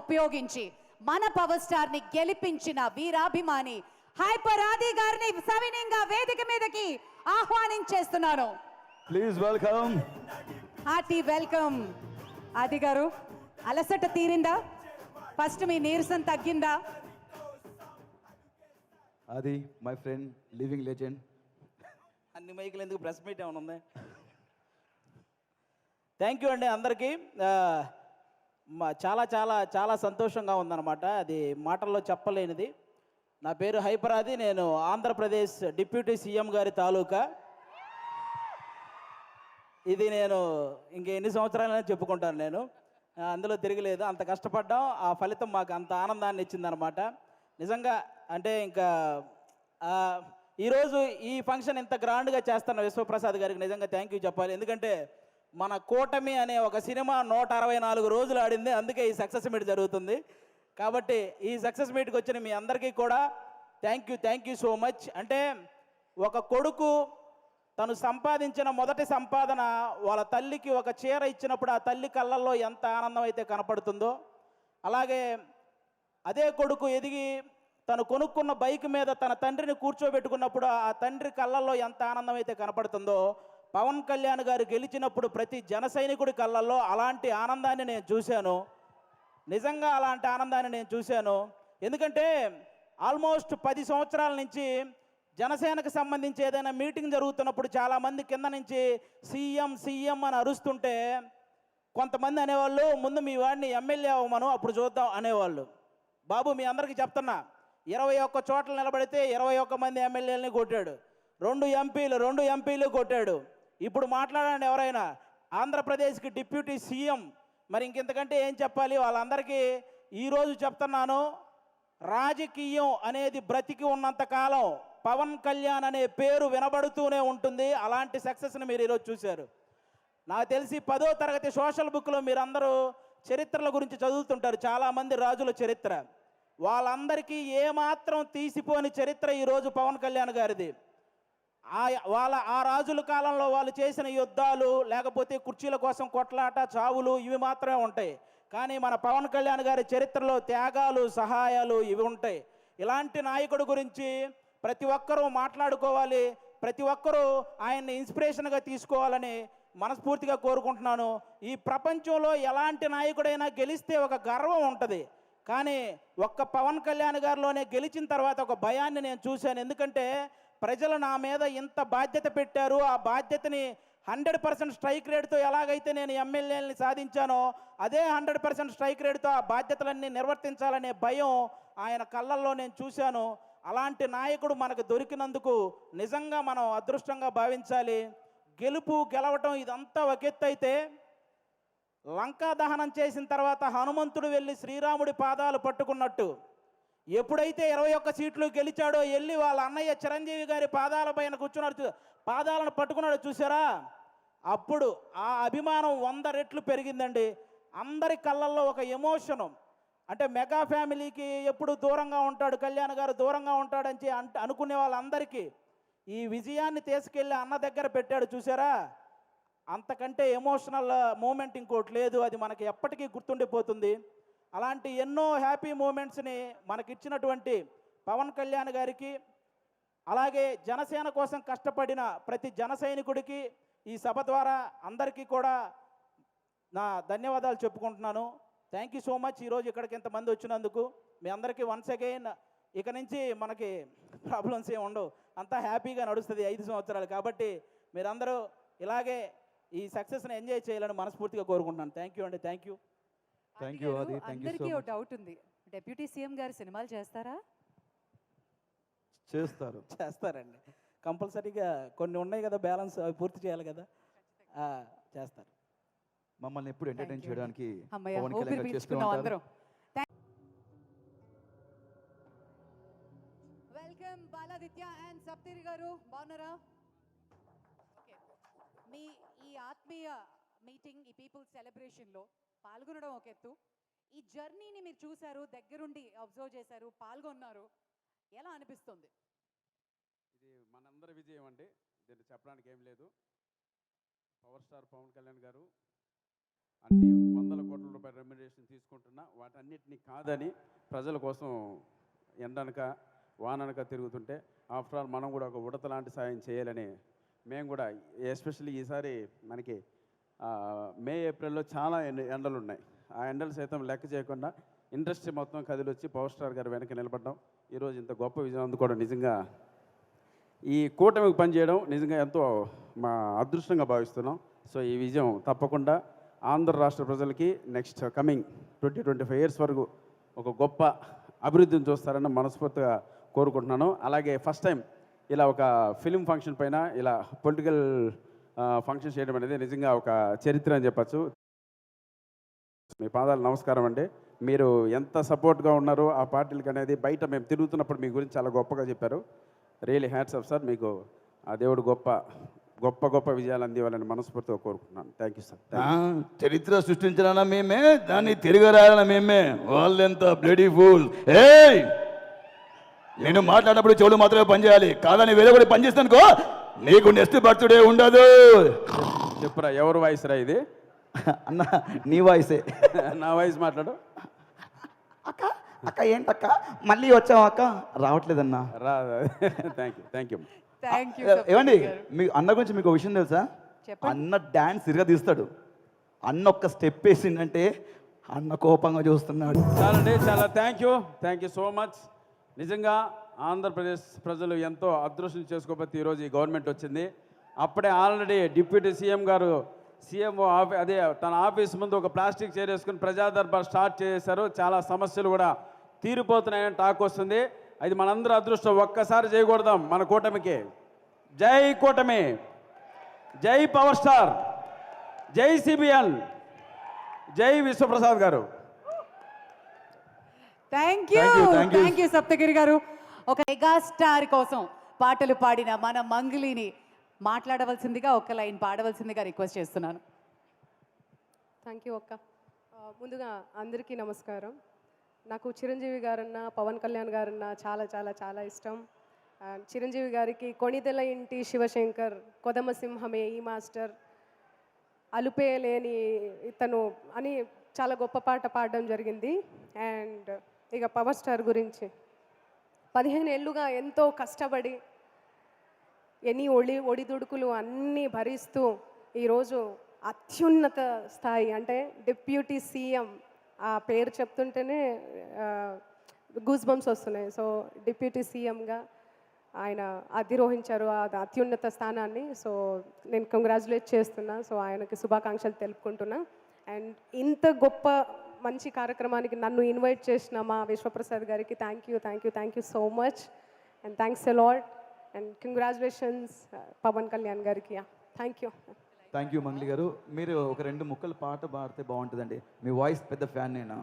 ఉపయోగించి మన పవర్ స్టార్ని గెలిపించిన వీరాభిమాని హైపర్ ఆది గారిని సవినీయంగా వేదిక మీదకి ఆహ్వానించేస్తున్నాను. Please welcome hearty welcome. Adi గారు అలసట తీరిందా? ఫస్ట్ మీ నీరసం తగ్గిందా? అది మై ఫ్రెండ్ లివింగ్ లెజెండ్ అన్ని మైకులు ఎందుకు ప్రెస్ మీట్ ఏమైనా ఉంది? థ్యాంక్ యూ అండి అందరికీ. చాలా చాలా చాలా సంతోషంగా ఉందన్నమాట. అది మాటల్లో చెప్పలేనిది. నా పేరు హైపరాది. నేను ఆంధ్రప్రదేశ్ డిప్యూటీ సీఎం గారి తాలూకా. ఇది నేను ఇంక ఎన్ని సంవత్సరాలైనా చెప్పుకుంటాను నేను. అందులో తిరగలేదు అంత కష్టపడ్డాం. ఆ ఫలితం మాకు అంత ఆనందాన్ని ఇచ్చిందనమాట నిజంగా అంటే ఇంకా ఈరోజు ఈ ఫంక్షన్ ఇంత గ్రాండ్గా చేస్తున్న విశ్వప్రసాద్ గారికి నిజంగా థ్యాంక్ యూ చెప్పాలి. ఎందుకంటే మన కూటమి అనే ఒక సినిమా నూట అరవై నాలుగు రోజులు ఆడింది. అందుకే ఈ సక్సెస్ మీట్ జరుగుతుంది. కాబట్టి ఈ సక్సెస్ మీట్కి వచ్చిన మీ అందరికీ కూడా thank you thank you so much అంటే ఒక కొడుకు తను సంపాదించిన మొదటి సంపాదన వాళ్ళ తల్లికి ఒక చీర ఇచ్చినప్పుడు ఆ తల్లి కళ్ళల్లో ఎంత ఆనందం అయితే కనపడుతుందో అలాగే అదే కొడుకు ఎదిగి తను కొనుక్కున్న బైక్ మీద తన తండ్రిని కూర్చోబెట్టుకున్నప్పుడు ఆ తండ్రి కళ్ళల్లో ఎంత ఆనందం అయితే కనపడుతుందో పవన్ కళ్యాణ్ గారు గెలిచినప్పుడు ప్రతి జన సైనికుడి కళ్ళల్లో అలాంటి ఆనందాన్ని నేను చూశాను. నిజంగా అలాంటి ఆనందాన్ని నేను చూశాను. ఎందుకంటే ఆల్మోస్ట్ పది సంవత్సరాల నుంచి జనసేనకు సంబంధించి ఏదైనా మీటింగ్ జరుగుతున్నప్పుడు చాలామంది కింద నుంచి సీఎం సీఎం అని అరుస్తుంటే కొంతమంది అనేవాళ్ళు ముందు మీ వాడిని ఎమ్మెల్యే అవ్వమను అప్పుడు చూద్దాం అనేవాళ్ళు. బాబు మీ అందరికీ చెప్తున్నా ఇరవై ఒక్క చోట్ల నిలబడితే ఇరవై ఒక్క మంది ఎమ్మెల్యేలని కొట్టాడు. రెండు ఎంపీలు రెండు ఎంపీలు కొట్టాడు. ఇప్పుడు మాట్లాడండి ఎవరైనా. ఆంధ్రప్రదేశ్కి డిప్యూటీ సీఎం. మరి ఇంకెంతకంటే ఏం చెప్పాలి? వాళ్ళందరికీ ఈరోజు చెప్తున్నాను. రాజకీయం అనేది బ్రతికి ఉన్నంత కాలం పవన్ కళ్యాణ్ అనే పేరు వినబడుతూనే ఉంటుంది. అలాంటి సక్సెస్ని మీరు ఈరోజు చూశారు. నాకు తెలిసి పదో తరగతి సోషల్ బుక్లో మీరందరూ చరిత్రల గురించి చదువుతుంటారు. చాలామంది రాజుల చరిత్ర. వాళ్ళందరికీ ఏమాత్రం తీసిపోని చరిత్ర ఈరోజు పవన్ కళ్యాణ్ గారిది. ఆ వాళ్ళ ఆ రాజుల కాలంలో వాళ్ళు చేసిన యుద్ధాలు లేకపోతే కుర్చీల కోసం కొట్లాట చావులు ఇవి మాత్రమే ఉంటాయి. కానీ మన పవన్ కళ్యాణ్ గారి చరిత్రలో త్యాగాలు సహాయాలు ఇవి ఉంటాయి. ఇలాంటి నాయకుడి గురించి ప్రతి ఒక్కరూ మాట్లాడుకోవాలి. ప్రతి ఒక్కరూ ఆయన్ని ఇన్స్పిరేషన్గా తీసుకోవాలని మనస్ఫూర్తిగా కోరుకుంటున్నాను. ఈ ప్రపంచంలో ఎలాంటి నాయకుడైనా గెలిస్తే ఒక గర్వం ఉంటుంది. కానీ ఒక్క పవన్ కళ్యాణ్ గారిలోనే గెలిచిన తర్వాత ఒక భయాన్ని నేను చూశాను. ఎందుకంటే ప్రజలు నా మీద ఇంత బాధ్యత పెట్టారు ఆ బాధ్యతని హండ్రెడ్ పర్సెంట్ స్ట్రైక్ రేట్తో ఎలాగైతే నేను ఎమ్మెల్యేలని సాధించానో అదే హండ్రెడ్ పర్సెంట్ స్ట్రైక్ రేట్తో ఆ బాధ్యతలన్నీ నిర్వర్తించాలనే భయం ఆయన కళ్ళల్లో నేను చూశాను. అలాంటి నాయకుడు మనకు దొరికినందుకు నిజంగా మనం అదృష్టంగా భావించాలి. గెలుపు గెలవటం ఇదంతా ఒక లంకా దహనం చేసిన తర్వాత హనుమంతుడు వెళ్ళి శ్రీరాముడి పాదాలు పట్టుకున్నట్టు. ఎప్పుడైతే ఇరవై ఒక్క సీట్లు గెలిచాడో వెళ్ళి వాళ్ళ అన్నయ్య చిరంజీవి గారి పాదాల పైన కూర్చున్నాడు చూ- పాదాలను పట్టుకున్నాడు చూసారా అప్పుడు ఆ అభిమానం వంద రెట్లు పెరిగిందండి. అందరి కళ్ళల్లో ఒక ఎమోషను. అంటే మెగా ఫ్యామిలీకి ఎప్పుడు దూరంగా ఉంటాడు కళ్యాణ్ గారు దూరంగా ఉంటాడని అంట అనుకునే వాళ్ళందరికీ ఈ విజయాన్ని తీసుకెళ్ళి అన్న దగ్గర పెట్టాడు చూసారా అంతకంటే ఎమోషనల్ మూమెంట్ ఇంకోటి లేదు. అది మనకి ఎప్పటికీ గుర్తుండిపోతుంది. అలాంటి ఎన్నో హ్యాపీ మూమెంట్స్ని మనకిచ్చినటువంటి పవన్ కళ్యాణ్ గారికి అలాగే జనసేన కోసం కష్టపడిన ప్రతి జన సైనికుడికి ఈ సభ ద్వారా అందరికీ కూడా నా ధన్యవాదాలు చెప్పుకుంటున్నాను. థ్యాంక్ యూ సో మచ్ ఈరోజు ఇక్కడికి ఇంతమంది వచ్చినందుకు మీ అందరికీ వన్స్ అగైన్ ఇక నుంచి మనకి ప్రాబ్లమ్స్ ఏమి ఉండవు. అంతా హ్యాపీగా నడుస్తుంది ఐదు సంవత్సరాలు కాబట్టి మీరందరూ ఇలాగే ఈ సక్సెస్ని ఎంజాయ్ చేయాలని మనస్ఫూర్తిగా కోరుకుంటున్నాను. థ్యాంక్ యూ అండి. Thank you Adi. Thank you so అందరికీ ఒక much. డౌట్ ఉంది. డెప్యూటీ సీఎం గారు సినిమాలు చేస్తారా? చేస్తారు. చేస్తారండి. కంపల్సరీగా కొన్ని ఉన్నాయి కదా బ్యాలెన్స్ అవి పూర్తి చేయాలి కదా. ఆ, చేస్తారు. మమ్మల్ని ఎప్పుడు ఎంటర్టైన్. చేయడానికి అమ్మయ్య పవన్ ఊపిరి కళ్యాణ్ గారు చేస్తూ పీల్చుకున్నాం ఉంటారు. అందరం. వెల్కమ్ బాలాదిత్య అండ్ సప్తగిరి గారు. బాగున్నారా? ఓకే మీ ఈ ఆత్మీయ మీటింగ్ ఈ పీపుల్ సెలబ్రేషన్లో పాల్గొనడం ఒక ఎత్తు. ఈ జర్నీని మీరు చూశారు దగ్గరుండి అబ్జర్వ్ చేశారు పాల్గొన్నారు. ఎలా అనిపిస్తుంది? ఇది మనందరి విజయం అండి. దీన్ని చెప్పడానికి ఏం లేదు. పవర్ స్టార్ పవన్ కళ్యాణ్ గారు అన్ని వందల కోట్ల రూపాయల రెమ్యునరేషన్ తీసుకుంటున్నా. వాటన్నిటిని కాదని ప్రజల కోసం ఎండనక వాననక తిరుగుతుంటే ఆఫ్టర్ ఆల్ మనం కూడా ఒక ఉడత లాంటి సాయం చేయాలని మేము కూడా ఎస్పెషల్లీ ఈసారి మనకి మే ఏప్రిల్లో చాలా ఎండ ఎండలు ఉన్నాయి ఆ ఎండలు సైతం లెక్క చేయకుండా ఇండస్ట్రీ మొత్తం కదిలొచ్చి పవర్ స్టార్ గారు వెనక నిలబడడం. ఈరోజు ఇంత గొప్ప విజయం అందుకోవడం నిజంగా ఈ కూటమికి పనిచేయడం నిజంగా ఎంతో మా అదృష్టంగా భావిస్తున్నాం. సో ఈ విజయం తప్పకుండా ఆంధ్ర రాష్ట్ర ప్రజలకి next coming twenty twenty five years వరకు ఒక గొప్ప అభివృద్ధిని చూస్తారని మనస్ఫూర్తిగా కోరుకుంటున్నాను. అలాగే ఫస్ట్ టైం ఇలా ఒక ఫిలిం ఫంక్షన్ పైన ఇలా పొలిటికల్ ఫంక్షన్ చేయడం అనేది నిజంగా ఒక చరిత్ర అని చెప్పచ్చు. మీ పాదాలు నమస్కారం అండి. మీరు ఎంత సపోర్ట్గా ఉన్నారో ఆ పార్టీలకి అనేది బయట మేము తిరుగుతున్నప్పుడు మీ గురించి చాలా గొప్పగా చెప్పారు. రియలీ హ్యాట్స్ ఆఫ్ సార్ మీకు ఆ దేవుడు గొప్ప గొప్ప గొప్ప విజయాలు అందివ్వాలని మనస్ఫూర్తిగా కోరుకుంటున్నాను. థ్యాంక్ యూ సార్ చరిత్ర సృష్టించాలన్నా మేమే దాన్ని తిరగరాయాలన్నా మేమే. వాళ్ళెంత బ్లడీ ఫూల్ ఏ నేను మాట్లాడినప్పుడు చెవులు మాత్రమే పనిచేయాలి. కాదని వేరే కూడా పనిచేస్తానుకో నీకు నెక్స్ట్ బర్త్డే ఉండదు. చెప్పురా ఎవరు వాయిస్ రా ఇది? అన్న నీ వాయిసే. నా వాయిస్ మాట్లాడు. అక్క అక్క ఏంటక్క? మళ్ళీ వచ్చావు అక్క? రావట్లేదన్నా. రా thank you thank you thank you ఏమండి మీ అన్న గురించి మీకు ఒక విషయం తెలుసా. అన్న డాన్స్ ఇరగా తీస్తాడు. అన్న ఒక్క స్టెప్ వేసిందంటే అన్న కోపంగా చూస్తున్నాడు. చాలండి చాలా thank you thank you so much నిజంగా ఆంధ్రప్రదేశ్ ప్రజలు ఎంతో అదృష్టం చేసుకోబోతే ఈరోజు ఈ గవర్నమెంట్ వచ్చింది. అప్పుడే ఆల్రెడీ డిప్యూటీ సీఎం గారు సీఎం ఆఫీ అదే తన ఆఫీస్ ముందు ఒక ప్లాస్టిక్ చైర్ వేసుకుని ప్రజా దర్బార్ స్టార్ట్ చేశారు. చాలా సమస్యలు కూడా తీరిపోతున్నాయని టాక్ వస్తుంది. అది మనందరూ అదృష్టం. ఒక్కసారి చేయకూడదాం మన కూటమికి. జై కూటమి. జై పవర్ స్టార్. జై సిబిఎన్. జై విశ్వప్రసాద్ గారు. Thank you. Thank you Saptagiri గారు. ఒక మెగాస్టార్ కోసం పాటలు పాడిన మన మంగిలిని మాట్లాడవలసిందిగా ఒక లైన్ పాడవలసిందిగా రిక్వెస్ట్ చేస్తున్నాను. థ్యాంక్ యూ అక్క. ముందుగా అందరికీ నమస్కారం. నాకు చిరంజీవి గారన్నా పవన్ కళ్యాణ్ గారన్నా చాలా చాలా చాలా ఇష్టం. చిరంజీవి గారికి కొణిదెల ఇంటి శివశంకర్ కొదమసింహమే ఈ మాస్టర్ అలుపే లేని ఇతను అని చాలా గొప్ప పాట పాడడం జరిగింది. అండ్ ఇక పవర్ స్టార్ గురించి పదిహేను ఏళ్ళుగా ఎంతో కష్టపడి ఎన్ని ఒడి ఒడిదుడుకులు అన్నీ భరిస్తూ ఈరోజు అత్యున్నత స్థాయి అంటే డిప్యూటీ సీఎం ఆ పేరు చెప్తుంటేనే గూస్ బంప్స్ వస్తున్నాయి. సో డిప్యూటీ సీఎంగా ఆయన అధిరోహించారు ఆ అత్యున్నత స్థానాన్ని. సో నేను కంగ్రాచులేట్ చేస్తున్నా. సో ఆయనకి శుభాకాంక్షలు తెలుపుకుంటున్నా. అండ్ ఇంత గొప్ప మంచి కార్యక్రమానికి నన్ను ఇన్వైట్ చేసిన మా విశ్వప్రసాద్ గారికి thank you thank you thank you so much and thanks a lot and congratulations Pawan Kalyan గారికి. Thank you thank you Mangli గారు. మీరు ఒక రెండు ముక్కలు పాట పాడితే బాగుంటుందండి. మీ వాయిస్ పెద్ద ఫ్యాన్ నేను?